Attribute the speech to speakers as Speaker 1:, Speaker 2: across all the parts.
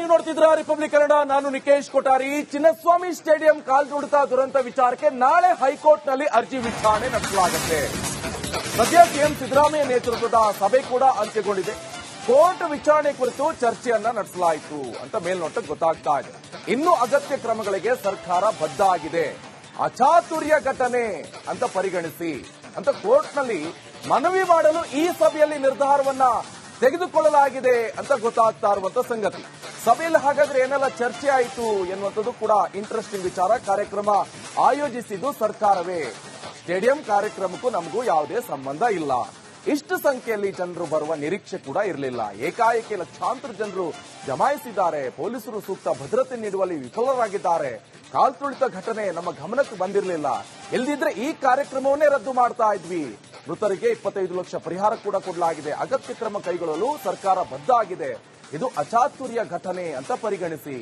Speaker 1: ನೀವು ನೋಡ್ತಿದ್ರ ರಿಪಬ್ಲಿಕ್ ಕನ್ನಡ, ನಾನು ನಿಕೇಶ್ ಕೊಠಾರಿ. ಚಿನ್ನಸ್ವಾಮಿ ಸ್ಟೇಡಿಯಂ ಕಾಲ್ದುಡಿತ ದುರಂತ ವಿಚಾರಕ್ಕೆ ನಾಳೆ ಹೈಕೋರ್ಟ್ನಲ್ಲಿ ಅರ್ಜಿ ವಿಚಾರಣೆ ನಡೆಸಲಾಗುತ್ತೆ. ಸದ್ಯ ಸಿಎಂ ಸಿದ್ದರಾಮಯ್ಯ ನೇತೃತ್ವದ ಸಭೆ ಕೂಡ ಅಂತ್ಯಗೊಂಡಿದೆ. ಕೋರ್ಟ್ ವಿಚಾರಣೆ ಕುರಿತು ಚರ್ಚೆಯನ್ನ ನಡೆಸಲಾಯಿತು ಅಂತ ಮೇಲ್ನೋಟಕ್ಕೆ ಗೊತ್ತಾಗ್ತಾ ಇದೆ. ಇನ್ನು ಅಗತ್ಯ ಕ್ರಮಗಳಿಗೆ ಸರ್ಕಾರ ಬದ್ಧ ಆಗಿದೆ ಅಚಾತುರ್ಯ ಘಟನೆ ಅಂತ ಪರಿಗಣಿಸಿ ಅಂತ ಕೋರ್ಟ್ನಲ್ಲಿ ಮನವಿ ಮಾಡಲು ಈ ಸಭೆಯಲ್ಲಿ ನಿರ್ಧಾರವನ್ನ ತೆಗೆದುಕೊಳ್ಳಲಾಗಿದೆ ಅಂತ ಗೊತ್ತಾಗ್ತಾ ಇರುವಂತ ಸಂಗತಿ. ಸಭೆಯಲ್ಲಿ ಹಾಗಾದ್ರೆ ಏನೆಲ್ಲ ಚರ್ಚೆ ಆಯಿತು ಎನ್ನುವಂಥದ್ದು ಕೂಡ ಇಂಟ್ರೆಸ್ಟಿಂಗ್ ವಿಚಾರ ಕಾರ್ಯಕ್ರಮ ಆಯೋಜಿಸಿದ್ದು ಸರ್ಕಾರವೇ. ಸ್ಟೇಡಿಯಂ ಕಾರ್ಯಕ್ರಮಕ್ಕೂ ನಮಗೂ ಯಾವುದೇ ಸಂಬಂಧ ಇಲ್ಲ. ಇಷ್ಟು ಸಂಖ್ಯೆಯಲ್ಲಿ ಜನರು ಬರುವ ನಿರೀಕ್ಷೆ ಕೂಡ ಇರಲಿಲ್ಲ. ಏಕಾಏಕಿ ಲಕ್ಷಾಂತರ ಜನರು ಜಮಾಯಿಸಿದ್ದಾರೆ. ಪೊಲೀಸರು ಸೂಕ್ತ ಭದ್ರತೆ ನೀಡುವಲ್ಲಿ ವಿಫಲರಾಗಿದ್ದಾರೆ. ಕಾಲ್ತುಳಿತ ಘಟನೆ ನಮ್ಮ ಗಮನಕ್ಕೆ ಬಂದಿರಲಿಲ್ಲ. ಎಲ್ದಿದ್ರೆ ಈ ಕಾರ್ಯಕ್ರಮವನ್ನೇ ರದ್ದು ಮಾಡ್ತಾ ಇದ್ವಿ. ಮೃತರಿಗೆ ಇಪ್ಪತ್ತೈದು ಲಕ್ಷ ಪರಿಹಾರ ಕೂಡ ಕೊಡಲಾಗಿದೆ. ಅಗತ್ಯ ಕ್ರಮ ಕೈಗೊಳ್ಳಲು ಸರ್ಕಾರ ಬದ್ಧ ಆಗಿದೆ. ಇದು ಅಚಾತುರ್ಯ ಘಟನೆ ಅಂತ ಪರಿಗಣಿಸಿ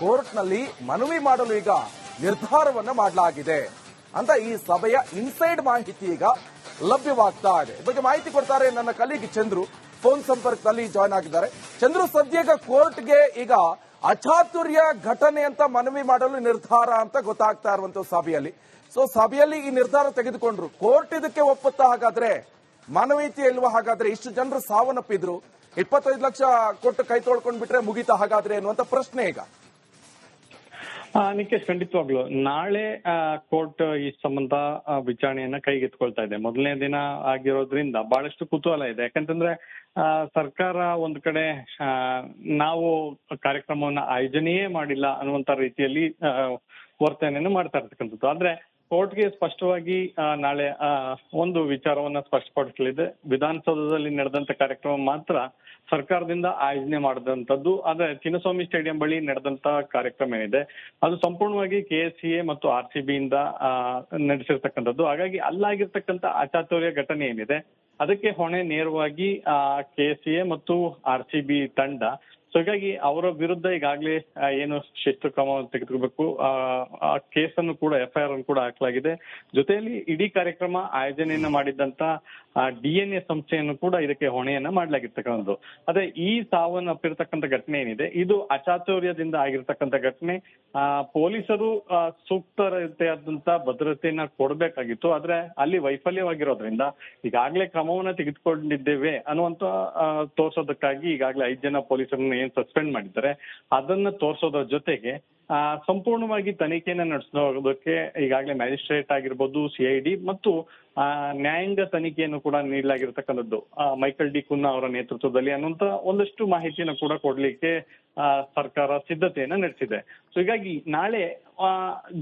Speaker 1: ಕೋರ್ಟ್ನಲ್ಲಿ ಮನವಿ ಮಾಡಲು ಈಗ ನಿರ್ಧಾರವನ್ನ ಮಾಡಲಾಗಿದೆ ಅಂತ ಈ ಸಭೆಯ ಇನ್ಸೈಡ್ ಮಾಹಿತಿ ಈಗ ಲಭ್ಯವಾಗ್ತಾ ಇದೆ. ಬಗ್ಗೆ ಮಾಹಿತಿ ಕೊಡ್ತಾರೆ ನನ್ನ ಕಲೀಗ್ ಚಂದ್ರು. ಫೋನ್ ಸಂಪರ್ಕದಲ್ಲಿ ಜಾಯ್ನ್ ಆಗಿದ್ದಾರೆ. ಚಂದ್ರು, ಸದ್ಯಗ ಕೋರ್ಟ್ಗೆ ಈಗ ಅಚಾತುರ್ಯ ಘಟನೆ ಅಂತ ಮನವಿ ಮಾಡಲು ನಿರ್ಧಾರ ಅಂತ ಗೊತ್ತಾಗ್ತಾ ಇರುವಂತ ಸಭೆಯಲ್ಲಿ. ಸೊ ಸಭೆಯಲ್ಲಿ ಈ ನಿರ್ಧಾರ ತೆಗೆದುಕೊಂಡ್ರು. ಕೋರ್ಟ್ ಇದಕ್ಕೆ ಒಪ್ಪುತ್ತಾ ಹಾಗಾದ್ರೆ, ಮಾನವೀಯತೆ ಇಲ್ವಾ ಹಾಗಾದ್ರೆ ಇಷ್ಟು ಜನರು ಸಾವನ್ನಪ್ಪಿದ್ರು. ಇಪ್ಪತ್ತೈದು ಲಕ್ಷ ಕೊಟ್ಟು ಕೈ ತೊಳ್ಕೊಂಡ್ ಬಿಟ್ರೆ ಮುಗೀತಾ ಹಾಗಾದ್ರೆ ಅನ್ನುವಂತ ಪ್ರಶ್ನೆ ಈಗ.
Speaker 2: ನಿಖೇಶ್ ಖಂಡಿತವಾಗ್ಲು. ನಾಳೆ ಕೋರ್ಟ್ ಈ ಸಂಬಂಧ ವಿಚಾರಣೆಯನ್ನ ಕೈಗೆತ್ಕೊಳ್ತಾ ಇದೆ. ಮೊದಲನೇ ದಿನ ಆಗಿರೋದ್ರಿಂದ ಬಹಳಷ್ಟು ಕುತೂಹಲ ಇದೆ. ಯಾಕಂತಂದ್ರೆ ಸರ್ಕಾರ ಒಂದು ಕಡೆ ನಾವು ಕಾರ್ಯಕ್ರಮವನ್ನ ಆಯೋಜನೆಯೇ ಮಾಡಿಲ್ಲ ಅನ್ನುವಂತ ರೀತಿಯಲ್ಲಿ ವರ್ತನೆಯನ್ನು ಮಾಡ್ತಾ ಇರ್ತಕ್ಕಂಥದ್ದು. ಆದ್ರೆ ಕೋರ್ಟ್ಗೆ ಸ್ಪಷ್ಟವಾಗಿ ನಾಳೆ ಒಂದು ವಿಚಾರವನ್ನ ಸ್ಪಷ್ಟಪಡಿಸಲಿದೆ. ವಿಧಾನಸೌಧದಲ್ಲಿ ನಡೆದಂತ ಕಾರ್ಯಕ್ರಮ ಮಾತ್ರ ಸರ್ಕಾರದಿಂದ ಆಯೋಜನೆ ಮಾಡಿದಂತದ್ದು ಆದ್ರೆ ಚಿನ್ನಸ್ವಾಮಿ ಸ್ಟೇಡಿಯಂ ಬಳಿ ನಡೆದಂತ ಕಾರ್ಯಕ್ರಮ ಏನಿದೆ, ಅದು ಸಂಪೂರ್ಣವಾಗಿ ಕೆ ಎಸ್ ಸಿ ಎ ಮತ್ತು ಆರ್ ಸಿ ಬಿ ಇಂದ ನಡೆಸಿರ್ತಕ್ಕಂಥದ್ದು. ಹಾಗಾಗಿ ಅಲ್ಲಾಗಿರ್ತಕ್ಕಂಥ ಅಚಾತುರ್ಯ ಘಟನೆ ಏನಿದೆ, ಅದಕ್ಕೆ ಹೊಣೆ ನೇರವಾಗಿ ಕೆ ಎಸ್ ಸಿ ಎ ಮತ್ತು ಆರ್ ಸಿ ಬಿ ತಂಡ ಸೊ ಹೀಗಾಗಿ ಅವರ ವಿರುದ್ಧ ಈಗಾಗಲೇ ಏನು ಶಿಸ್ತು ಕ್ರಮವನ್ನು ತೆಗೆದುಕೋಬೇಕು ಆ ಕೇಸನ್ನು ಕೂಡ ಎಫ್ಐಆರ್ ಅನ್ನು ಕೂಡ ಹಾಕಲಾಗಿದೆ. ಜೊತೆಯಲ್ಲಿ ಇಡೀ ಕಾರ್ಯಕ್ರಮ ಆಯೋಜನೆಯನ್ನ ಮಾಡಿದಂತ ಡಿ ಎನ್ ಎ ಸಂಸ್ಥೆಯನ್ನು ಕೂಡ ಇದಕ್ಕೆ ಹೊಣೆಯನ್ನ ಮಾಡಲಾಗಿರ್ತಕ್ಕಂಥದ್ದು. ಅದೇ ಈ ಸಾವನ್ನಪ್ಪಿರ್ತಕ್ಕಂಥ ಘಟನೆ ಏನಿದೆ ಇದು ಅಚಾತುರ್ಯದಿಂದ ಆಗಿರ್ತಕ್ಕಂಥ ಘಟನೆ. ಆ ಪೊಲೀಸರು ಆ, ಸೂಕ್ತ ರೀತಿಯಾದಂತ ಭದ್ರತೆಯನ್ನ ಕೊಡಬೇಕಾಗಿತ್ತು ಆದ್ರೆ ಅಲ್ಲಿ ವೈಫಲ್ಯವಾಗಿರೋದ್ರಿಂದ ಈಗಾಗಲೇ ಕ್ರಮವನ್ನ ತೆಗೆದುಕೊಂಡಿದ್ದೇವೆ ಅನ್ನುವಂತ ಆ, ತೋರ್ಸೋದಕ್ಕಾಗಿ ಈಗಾಗಲೇ ಐದು ಜನ ಪೊಲೀಸರನ್ನ ಏನ್ ಸಸ್ಪೆಂಡ್ ಮಾಡಿದ್ದಾರೆ ಅದನ್ನ ತೋರ್ಸೋದ್ರ ಜೊತೆಗೆ ಆ, ಸಂಪೂರ್ಣವಾಗಿ ತನಿಖೆಯನ್ನ ನಡೆಸೋದಕ್ಕೆ ಈಗಾಗಲೇ ಮ್ಯಾಜಿಸ್ಟ್ರೇಟ್ ಆಗಿರ್ಬೋದು ಸಿಐಡಿ ಮತ್ತು ಆ, ನ್ಯಾಯಾಂಗ ತನಿಖೆಯನ್ನು ಕೂಡ ನೀಡಲಾಗಿರ್ತಕ್ಕಂಥದ್ದು. ಮೈಕಲ್ ಡಿ ಕುನ್ನಾ ಅವರ ನೇತೃತ್ವದಲ್ಲಿ ಅನ್ನುವಂತ ಒಂದಷ್ಟು ಮಾಹಿತಿಯನ್ನು ಕೂಡ ಕೊಡ್ಲಿಕ್ಕೆ ಸರ್ಕಾರ ಸಿದ್ಧತೆಯನ್ನ ನಡೆಸಿದೆ. ಸೊ ಹೀಗಾಗಿ ನಾಳೆ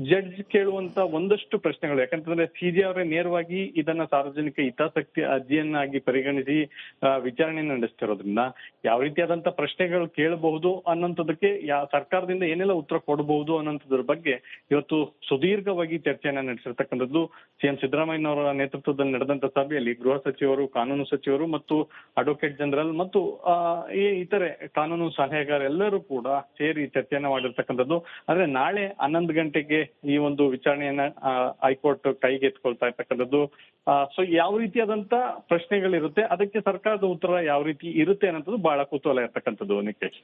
Speaker 2: ಜಡ್ಜ್ ಕೇಳುವಂತ ಒಂದಷ್ಟು ಪ್ರಶ್ನೆಗಳು ಯಾಕಂತಂದ್ರೆ ಸಿಜಿ ಅವರೇ ನೇರವಾಗಿ ಇದನ್ನ ಸಾರ್ವಜನಿಕ ಹಿತಾಸಕ್ತಿ ಅರ್ಜಿಯನ್ನಾಗಿ ಪರಿಗಣಿಸಿ ಆ, ವಿಚಾರಣೆಯನ್ನ ನಡೆಸ್ತಿರೋದ್ರಿಂದ ಯಾವ ರೀತಿಯಾದಂತ ಪ್ರಶ್ನೆಗಳು ಕೇಳಬಹುದು ಅನ್ನೋಂಥದಕ್ಕೆ ಯಾ ಸರ್ಕಾರದಿಂದ ಏನೆಲ್ಲ ಉತ್ತರ ಕೊಡಬಹುದು ಅನ್ನೋಂಥದ್ರ ಬಗ್ಗೆ ಇವತ್ತು ಸುದೀರ್ಘವಾಗಿ ಚರ್ಚೆಯನ್ನ ನಡೆಸಿರ್ತಕ್ಕಂಥದ್ದು ಸಿಎಂ ಸಿದ್ದರಾಮಯ್ಯನವರ ನೇತೃತ್ವದಲ್ಲಿ ನಡೆದಂತ ಸಭೆಯಲ್ಲಿ ಗೃಹ ಸಚಿವರು, ಕಾನೂನು ಸಚಿವರು ಮತ್ತು ಅಡ್ವೊಕೇಟ್ ಜನರಲ್ ಮತ್ತು ಈ ಇತರೆ ಕಾನೂನು ಸಲಹೆಗಾರ ಎಲ್ಲರೂ ಕೂಡ ಸೇರಿ ಚರ್ಚೆಯನ್ನ ಮಾಡಿರ್ತಕ್ಕಂಥದ್ದು ಅಂದ್ರೆ ನಾಳೆ ಹನ್ನೊಂದು ಗಂಟೆಗೆ ಈ ಒಂದು ವಿಚಾರಣೆಯನ್ನ ಹೈಕೋರ್ಟ್ ಕೈಗೆತ್ಕೊಳ್ತಾ ಇರ್ತಕ್ಕಂಥದ್ದು. ಸೊ ಯಾವ ರೀತಿಯಾದಂತ ಪ್ರಶ್ನೆಗಳಿರುತ್ತೆ, ಅದಕ್ಕೆ ಸರ್ಕಾರದ ಉತ್ತರ ಯಾವ ರೀತಿ ಇರುತ್ತೆ ಅನ್ನೋದು ಬಹಳ ಕುತೂಹಲ ಇರ್ತಕ್ಕಂಥದ್ದು ನಿಖೇಶ್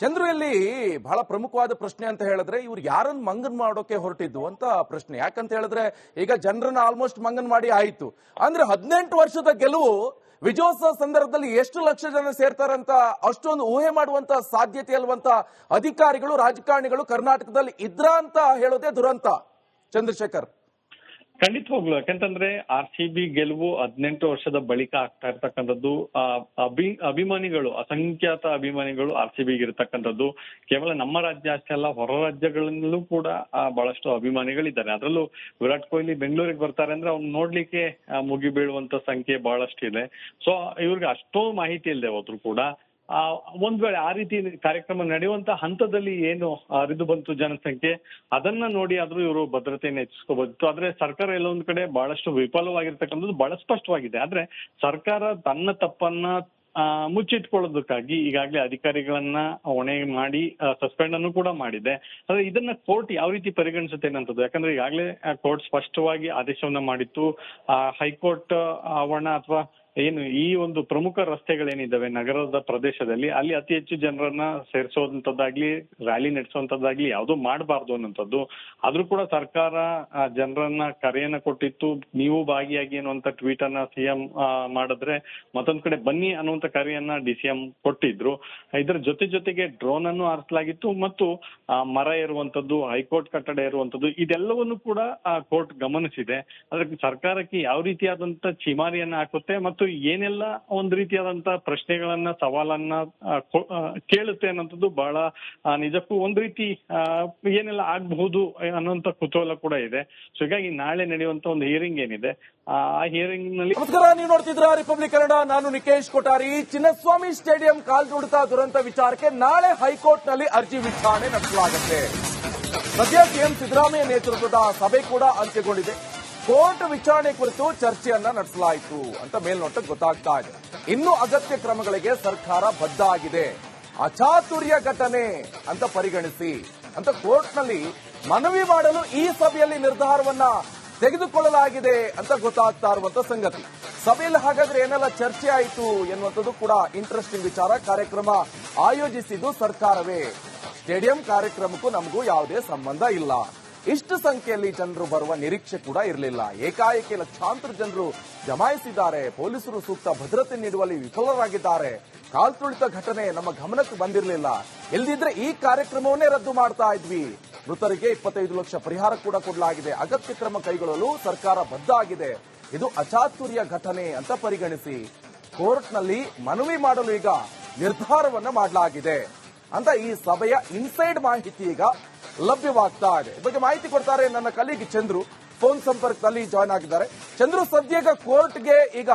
Speaker 1: ಚಂದ್ರು ಇಲ್ಲಿ ಬಹಳ ಪ್ರಮುಖವಾದ ಪ್ರಶ್ನೆ ಅಂತ ಹೇಳಿದ್ರೆ ಇವ್ರು ಯಾರನ್ನ ಮಂಗನ್ ಮಾಡೋಕೆ ಹೊರಟಿದ್ದು ಅಂತ ಪ್ರಶ್ನೆ. ಯಾಕಂತ ಹೇಳಿದ್ರೆ ಈಗ ಜನರನ್ನ ಆಲ್ಮೋಸ್ಟ್ ಮಂಗನ್ ಮಾಡಿ ಆಯ್ತು. ಅಂದ್ರೆ ಹದಿನೆಂಟು ವರ್ಷದ ಗೆಲುವು ವಿಜಯೋತ್ಸವ ಸಂದರ್ಭದಲ್ಲಿ ಎಷ್ಟು ಲಕ್ಷ ಜನ ಸೇರ್ತಾರಂತ, ಅಷ್ಟೊಂದು ಊಹೆ ಮಾಡುವಂತ ಸಾಧ್ಯತೆ ಅಲ್ವಂತ ಅಧಿಕಾರಿಗಳು, ರಾಜಕಾರಣಿಗಳು ಕರ್ನಾಟಕದಲ್ಲಿ ಇದ್ರ ಅಂತ ಹೇಳೋದೇ ದುರಂತ. ಚಂದ್ರಶೇಖರ್
Speaker 2: ಖಂಡಿತವಾಗ್ಲು ಯಾಕಂತಂದ್ರೆ ಆರ್ ಸಿ ಬಿ ಗೆಲುವು ಹದಿನೆಂಟು ವರ್ಷದ ಬಳಿಕ ಆಗ್ತಾ ಇರ್ತಕ್ಕಂಥದ್ದು ಆ, ಅಭಿ ಅಭಿಮಾನಿಗಳು ಅಸಂಖ್ಯಾತ ಅಭಿಮಾನಿಗಳು ಆರ್ ಸಿ ಬಿಗೆ ಇರತಕ್ಕಂಥದ್ದು ಕೇವಲ ನಮ್ಮ ರಾಜ್ಯ ಅಷ್ಟೇ ಅಲ್ಲ ಹೊರ ರಾಜ್ಯಗಳಲ್ಲೂ ಕೂಡ ಬಹಳಷ್ಟು ಅಭಿಮಾನಿಗಳಿದ್ದಾರೆ. ಅದರಲ್ಲೂ ವಿರಾಟ್ ಕೊಹ್ಲಿ ಬೆಂಗಳೂರಿಗೆ ಬರ್ತಾರೆ ಅಂದ್ರೆ ಅವ್ನು ನೋಡ್ಲಿಕ್ಕೆ ಮುಗಿಬೀಳುವಂತ ಮುಗಿ ಬೀಳುವಂತ ಸಂಖ್ಯೆ ಬಹಳಷ್ಟು ಇದೆ ಸೊ ಇವ್ರಿಗೆ ಅಷ್ಟೋ ಮಾಹಿತಿ ಇಲ್ಲದೆ ಹೋದ್ರು ಕೂಡ ಒಂದ್ ವೇಳೆ ಆ ರೀತಿ ಕಾರ್ಯಕ್ರಮ ನಡೆಯುವಂತ ಹಂತದಲ್ಲಿ ಏನು ಹರಿದು ಬಂತು ಜನಸಂಖ್ಯೆ ಅದನ್ನ ನೋಡಿ ಆದ್ರೂ ಇವರು ಭದ್ರತೆಯನ್ನು ಹೆಚ್ಚಿಸ್ಕೋಬಹುದು ಆದ್ರೆ ಸರ್ಕಾರ ಎಲ್ಲೊಂದ್ ಕಡೆ ಬಹಳಷ್ಟು ವಿಫಲವಾಗಿರ್ತಕ್ಕಂಥದ್ದು ಬಹಳ ಸ್ಪಷ್ಟವಾಗಿದೆ. ಆದ್ರೆ ಸರ್ಕಾರ ತನ್ನ ತಪ್ಪನ್ನ ಆ, ಮುಚ್ಚಿಟ್ಕೊಳ್ಳೋದಕ್ಕಾಗಿ ಈಗಾಗಲೇ ಅಧಿಕಾರಿಗಳನ್ನ ಹೊಣೆ ಮಾಡಿ ಸಸ್ಪೆಂಡ್ ಅನ್ನು ಕೂಡ ಮಾಡಿದೆ. ಆದ್ರೆ ಇದನ್ನ ಕೋರ್ಟ್ ಯಾವ ರೀತಿ ಪರಿಗಣಿಸುತ್ತೆ ಅನ್ನೋದು ಯಾಕಂದ್ರೆ ಈಗಾಗಲೇ ಕೋರ್ಟ್ ಸ್ಪಷ್ಟವಾಗಿ ಆದೇಶವನ್ನ ಮಾಡಿತ್ತು. ಆ, ಹೈಕೋರ್ಟ್ ಆವರಣ ಅಥವಾ ಏನು, ಈ ಒಂದು ಪ್ರಮುಖ ರಸ್ತೆಗಳೇನಿದ್ದಾವೆ ನಗರದ ಪ್ರದೇಶದಲ್ಲಿ, ಅಲ್ಲಿ ಅತಿ ಹೆಚ್ಚು ಜನರನ್ನ ಸೇರಿಸುವಂತದ್ದಾಗ್ಲಿ ರ್ಯಾಲಿ ನಡೆಸುವಂತದ್ದಾಗ್ಲಿ ಯಾವುದೋ ಮಾಡಬಾರ್ದು ಅನ್ನೋಂಥದ್ದು. ಆದ್ರೂ ಕೂಡ ಸರ್ಕಾರ ಜನರನ್ನ ಕರೆಯನ್ನ ಕೊಟ್ಟಿತ್ತು. ನೀವು ಭಾಗಿಯಾಗಿ ಅನ್ನುವಂತ ಟ್ವೀಟ್ ಅನ್ನ ಸಿಎಂ ಮಾಡಿದ್ರೆ ಮತ್ತೊಂದ್ ಕಡೆ ಬನ್ನಿ ಅನ್ನುವಂತ ಕರೆಯನ್ನ ಡಿ ಸಿ ಎಂ ಕೊಟ್ಟಿದ್ರು. ಇದರ ಜೊತೆ ಜೊತೆಗೆ ಡ್ರೋನ್ ಅನ್ನು ಹಾರಿಸಲಾಗಿತ್ತು ಮತ್ತು ಮರ ಇರುವಂತದ್ದು ಹೈಕೋರ್ಟ್ ಕಟ್ಟಡ ಇರುವಂತದ್ದು ಇದೆಲ್ಲವನ್ನು ಕೂಡ ಕೋರ್ಟ್ ಗಮನಿಸಿದೆ. ಅದಕ್ಕೆ ಸರ್ಕಾರಕ್ಕೆ ಯಾವ ರೀತಿಯಾದಂತ ಚಿಮಾರಿಯನ್ನ ಹಾಕುತ್ತೆ ಮತ್ತು ಏನೆಲ್ಲ ಒಂದ್ ರೀತಿಯಾದಂತ ಪ್ರಶ್ನೆಗಳನ್ನ, ಸವಾಲನ್ನ ಕೇಳುತ್ತೆ ಅನ್ನೋಂಥದ್ದು ಬಹಳ ನಿಜಕ್ಕೂ ಒಂದ್ ರೀತಿ ಏನೆಲ್ಲ ಆಗ್ಬಹುದು ಅನ್ನೋಂತ ಕುತೂಹಲ ಕೂಡ ಇದೆ. ಸೊ ಹೀಗಾಗಿ ನಾಳೆ ನಡೆಯುವಂತ ಒಂದು ಹಿಯರಿಂಗ್ ಏನಿದೆ, ಆ ಹಿಯರಿಂಗ್ನಲ್ಲಿ
Speaker 1: ನಮಸ್ಕಾರ, ನೀವು ನೋಡ್ತಿದ್ರ ರಿಪಬ್ಲಿಕ್ ಕನ್ನಡ ನಾನು ನಿಕೇಶ್ ಕೊಠಾರಿ. ಚಿನ್ನಸ್ವಾಮಿ ಸ್ಟೇಡಿಯಂ ಕಾಲ್ದುಳಿತ ದುರಂತ ವಿಚಾರಕ್ಕೆ ನಾಳೆ ಹೈಕೋರ್ಟ್ನಲ್ಲಿ ಅರ್ಜಿ ವಿಚಾರಣೆ ನಡೆಸಲಾಗುತ್ತೆ. ಸದ್ಯ ಸಿಎಂ ಸಿದ್ದರಾಮಯ್ಯ ನೇತೃತ್ವದ ಸಭೆ ಕೂಡ ಅಂತ್ಯಗೊಂಡಿದೆ. ಕೋರ್ಟ್ ವಿಚಾರಣೆ ಕುರಿತು ಚರ್ಚೆಯನ್ನ ನಡೆಸಲಾಯಿತು ಅಂತ ಮೇಲ್ನೋಟಕ್ಕೆ ಗೊತ್ತಾಗ್ತಾ ಇದೆ. ಇನ್ನು ಅಗತ್ಯ ಕ್ರಮಗಳಿಗೆ ಸರ್ಕಾರ ಬದ್ಧ ಆಗಿದೆ ಅಚಾತುರ್ಯ ಘಟನೆ ಅಂತ ಪರಿಗಣಿಸಿ ಅಂತ ಕೋರ್ಟ್ನಲ್ಲಿ ಮನವಿ ಮಾಡಲು ಈ ಸಭೆಯಲ್ಲಿ ನಿರ್ಧಾರವನ್ನ ತೆಗೆದುಕೊಳ್ಳಲಾಗಿದೆ ಅಂತ ಗೊತ್ತಾಗ್ತಾ ಇರುವಂತ ಸಂಗತಿ. ಸಭೆಯಲ್ಲಿ ಹಾಗಾದ್ರೆ ಏನೆಲ್ಲ ಚರ್ಚೆ ಆಯಿತು ಎನ್ನುವಂಥದ್ದು ಕೂಡ ಇಂಟ್ರೆಸ್ಟಿಂಗ್ ವಿಚಾರ ಕಾರ್ಯಕ್ರಮ ಆಯೋಜಿಸಿದ್ದು ಸರ್ಕಾರವೇ. ಸ್ಟೇಡಿಯಂ ಕಾರ್ಯಕ್ರಮಕ್ಕೂ ನಮಗೂ ಯಾವುದೇ ಸಂಬಂಧ ಇಲ್ಲ. ಇಷ್ಟು ಸಂಖ್ಯೆಯಲ್ಲಿ ಜನರು ಬರುವ ನಿರೀಕ್ಷೆ ಕೂಡ ಇರಲಿಲ್ಲ. ಏಕಾಏಕಿ ಲಕ್ಷಾಂತರ ಜನರು ಜಮಾಯಿಸಿದ್ದಾರೆ. ಪೊಲೀಸರು ಸೂಕ್ತ ಭದ್ರತೆ ನೀಡುವಲ್ಲಿ ವಿಫಲರಾಗಿದ್ದಾರೆ. ಕಾಲ್ತುಳಿತ ಘಟನೆ ನಮ್ಮ ಗಮನಕ್ಕೆ ಬಂದಿರಲಿಲ್ಲ. ಇಲ್ದಿದ್ರೆ ಈ ಕಾರ್ಯಕ್ರಮವನ್ನೇ ರದ್ದು ಮಾಡ್ತಾ ಇದ್ವಿ. ಮೃತರಿಗೆ ಇಪ್ಪತ್ತೈದು ಲಕ್ಷ ಪರಿಹಾರ ಕೂಡ ಕೊಡಲಾಗಿದೆ. ಅಗತ್ಯ ಕ್ರಮ ಕೈಗೊಳ್ಳಲು ಸರ್ಕಾರ ಬದ್ಧ ಆಗಿದೆ ಇದು ಅಚಾತುರ್ಯ ಘಟನೆ ಅಂತ ಪರಿಗಣಿಸಿ ಕೋರ್ಟ್ನಲ್ಲಿ ಮನವಿ ಮಾಡಲು ಈಗ ನಿರ್ಧಾರವನ್ನ ಮಾಡಲಾಗಿದೆ. ಅಂತ ಈ ಸಭೆಯ ಇನ್ಸೈಡ್ ಮಾಹಿತಿ ಈಗ ಲಭ್ಯವಾಗ್ತಾ ಇದೆ. ಬಗ್ಗೆ ಮಾಹಿತಿ ಕೊಡ್ತಾರೆ ನನ್ನ ಕಲೀಗ್ ಚಂದ್ರು. ಫೋನ್ ಸಂಪರ್ಕದಲ್ಲಿ ಜಾಯ್ನ್ ಆಗಿದ್ದಾರೆ. ಚಂದ್ರು ಸದ್ಯಗ ಕೋರ್ಟ್ಗೆ ಈಗ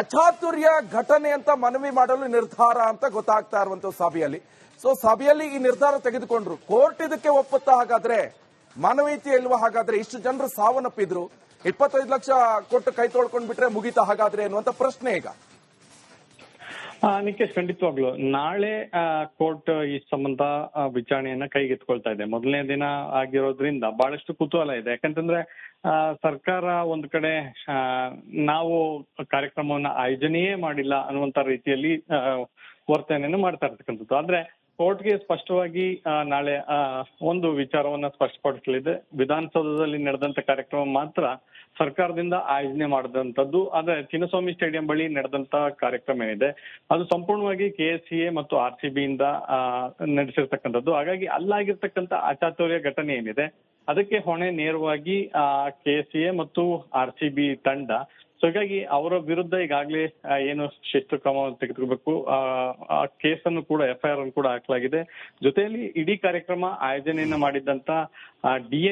Speaker 1: ಅಚಾತುರ್ಯ ಘಟನೆ ಅಂತ ಮನವಿ ಮಾಡಲು ನಿರ್ಧಾರ ಅಂತ ಗೊತ್ತಾಗ್ತಾ ಇರುವಂತ ಸಭೆಯಲ್ಲಿ. ಸೊ ಸಭೆಯಲ್ಲಿ ಈ ನಿರ್ಧಾರ ತೆಗೆದುಕೊಂಡ್ರು. ಕೋರ್ಟ್ ಇದಕ್ಕೆ ಒಪ್ಪುತ್ತಾ ಹಾಗಾದ್ರೆ ಮಾನವೀಯತೆ ಇಲ್ವ ಹಾಗಾದ್ರೆ? ಇಷ್ಟು ಜನರು ಸಾವನ್ನಪ್ಪಿದ್ರು. ಇಪ್ಪತ್ತೈದು ಲಕ್ಷ ಕೊಟ್ಟು ಕೈ ತೊಳ್ಕೊಂಡ್ ಬಿಟ್ರೆ ಮುಗಿತಾ ಹಾಗಾದ್ರೆ ಅನ್ನುವಂತ ಪ್ರಶ್ನೆ ಈಗ.
Speaker 2: ನಿಖೇಶ್ ಖಂಡಿತವಾಗ್ಲು. ನಾಳೆ ಕೋರ್ಟ್ ಈ ಸಂಬಂಧ ವಿಚಾರಣೆಯನ್ನ ಕೈಗೆತ್ಕೊಳ್ತಾ ಇದೆ. ಮೊದಲನೇ ದಿನ ಆಗಿರೋದ್ರಿಂದ ಬಹಳಷ್ಟು ಕುತೂಹಲ ಇದೆ. ಯಾಕಂತಂದ್ರೆ ಸರ್ಕಾರ ಒಂದ್ ಕಡೆ ನಾವು ಕಾರ್ಯಕ್ರಮವನ್ನ ಆಯೋಜನೆಯೇ ಮಾಡಿಲ್ಲ ಅನ್ನುವಂತ ರೀತಿಯಲ್ಲಿ ವರ್ತನೆಯನ್ನು ಮಾಡ್ತಾ ಇರ್ತಕ್ಕಂಥದ್ದು. ಆದ್ರೆ ಕೋರ್ಟ್ಗೆ ಸ್ಪಷ್ಟವಾಗಿ ನಾಳೆ ಒಂದು ವಿಚಾರವನ್ನ ಸ್ಪಷ್ಟಪಡಿಸಲಿದೆ. ವಿಧಾನಸೌಧದಲ್ಲಿ ನಡೆದಂತ ಕಾರ್ಯಕ್ರಮ ಮಾತ್ರ ಸರ್ಕಾರದಿಂದ ಆಯೋಜನೆ ಮಾಡಿದಂಥದ್ದು ಆದ್ರೆ ಚಿನ್ನಸ್ವಾಮಿ ಸ್ಟೇಡಿಯಂ ಬಳಿ ನಡೆದಂತ ಕಾರ್ಯಕ್ರಮ ಏನಿದೆ, ಅದು ಸಂಪೂರ್ಣವಾಗಿ ಕೆ ಎಸ್ ಸಿ ಎ ಮತ್ತು ಆರ್ ಸಿ ಬಿ ಇಂದ ನಡೆಸಿರ್ತಕ್ಕಂಥದ್ದು. ಹಾಗಾಗಿ ಅಲ್ಲಾಗಿರ್ತಕ್ಕಂಥ ಅಚಾತುರ್ಯ ಘಟನೆ ಏನಿದೆ, ಅದಕ್ಕೆ ಹೊಣೆ ನೇರವಾಗಿ ಕೆ ಎಸ್ ಸಿ ಎ ಮತ್ತು ಆರ್ ಸಿ ಬಿ ತಂಡ ಹೀಗಾಗಿ ಅವರ ವಿರುದ್ಧ ಈಗಾಗಲೇ ಏನು ಶಿಸ್ತು ಕ್ರಮ ತೆಗೆದುಕೋಬೇಕು ಆ ಕೇಸನ್ನು ಕೂಡ ಎಫ್ಐಆರ್ ಅನ್ನು ಕೂಡ ಹಾಕಲಾಗಿದೆ. ಜೊತೆಯಲ್ಲಿ ಇಡೀ ಕಾರ್ಯಕ್ರಮ ಆಯೋಜನೆಯನ್ನ ಮಾಡಿದ್ದಂತ ಡಿ